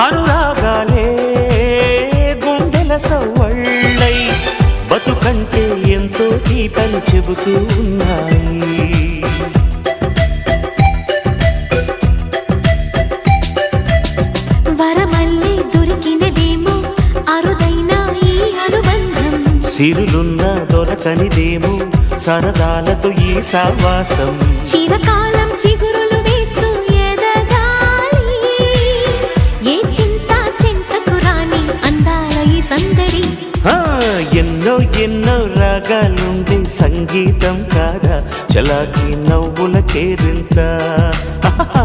అనురాగాలే గుండెల సవ్వళ్ళై బతుకంటే ఎంతో తీతలు చెబుతూ ఉన్నాయి వరమల్లి అరుదైన సిరులున్న దొరకనిదేమో సరదాలతో ఈ సావాసం చిరకాల ఎన్నో ఎన్నో రాగాలుంది సంగీతం కాదా? చలాకి నవ్వుల కేరింత. ఆహా